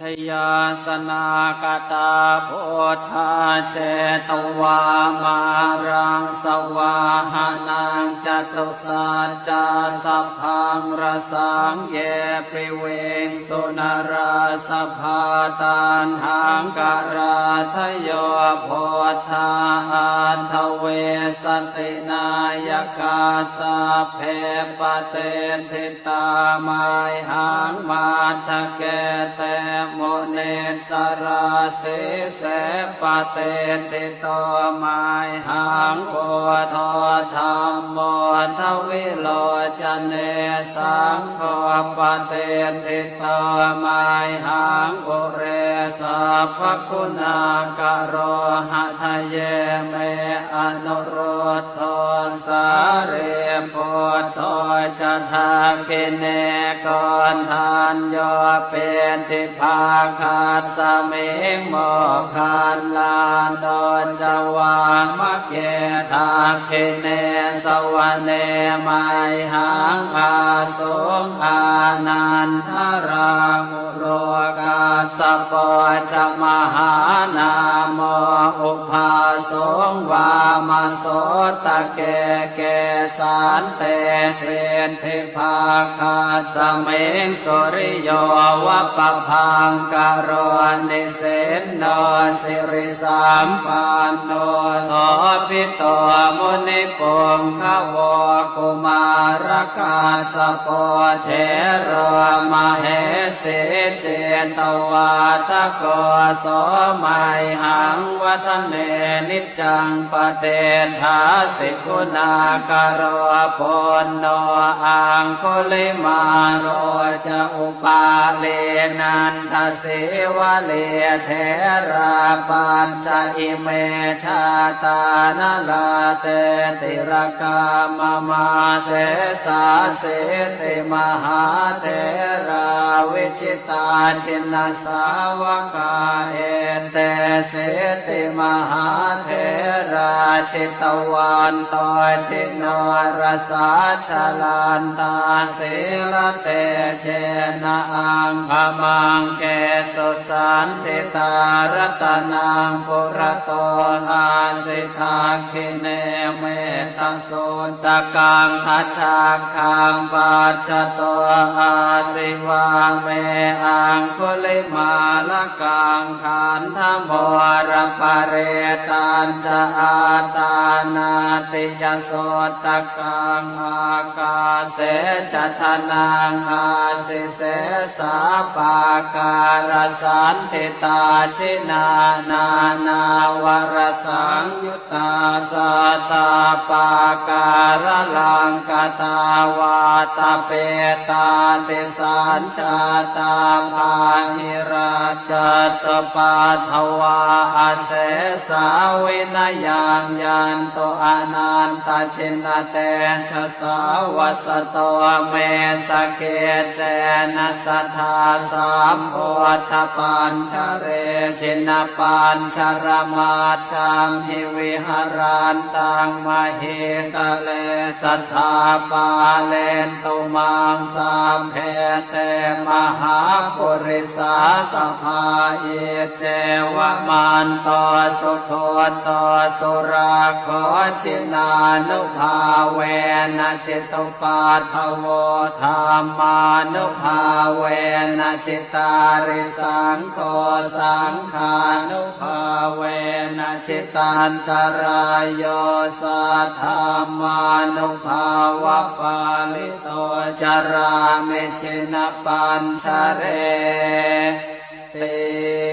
ชยาสนากตาโพธาเชตวามารังสวาหานัง จตุสัจจะสัพพังรสังเยปิเวงสุนราสภาตันหังการาทโยโพธาอันทเวสตินายกาสาเพปเตทิตามายหังมาทะเกเตโมเนสราเสเสปเตติโตมายหังโพธธรรมโมทวิโลจเนสังโฆปเตติตตมายหังอุเรสัพคุณากโรหะทะเยเมอนุโรธโทสาเรโพโตจะทาคิเนกอนทานโยเป็นทิภาคาสมิงโมคันลานโดนจวามะเกทาคิเนสวเนไมหังอาสงอานันทรามโรกาสปะจะมหานาโมอุภาสงวามาโสตะเกเกสานเตเทนเทภาคาสเมงสุริโยวะปะพังกโรนิเสนโนสิริสามปันโนสพิโตมุนิปงขวกุมารกาสโปเทโรมเหสิเจตวาตะโกโสมัยหังวัฒเนนิจังปเตทาสิกุณากโรปนโนอังคุลิมาโรจะอุปาเลนันทเสวะเลเทราปัญจอิเมชาตานลาเตติรกามมาเสสาเสติมหาเทราวิจิตาชินสาวกาเอเตเสติมหาเทาชิตวันตชินรสาชลันตาเสรเตเชนะอังพมังเกสุสันติตารตนังปุระโตอาสิทาคิเนเมตโสตกังทัชชาคังปัจจโตอาสิวาเมอังคุลิมาลกังขันธโมรปเรตันจะอาตานาติยโสตกังอากาเสชะทนังอาสิเสสาปาการสันติตาชินานานาวรสังยุตตาสตาปาการลังกตาวาตาเปตาติสัญชาตาภาหิราชตปาทวาอาเสสาวินยังยันโตอนันตชินเตชะสาวัสโตเมสเกเจนะสัทธาสามโพธปัญชเรชินปัญชรมาจังหิวิหารันตังมหิตะเลสัทธาปาเลนตุมังสามเพเตมหาปุริสาสภาเอเจวมันโตสุโคโตสุราโคชินานุภาเวนะจิตุปาทโวธรรมานุภาเวนะจิตาริสังโฆสังขานุภาเวนะจิตันตรายโยสัทธามานุภาวะปาลิโตจาราเมชินปัญชเรติ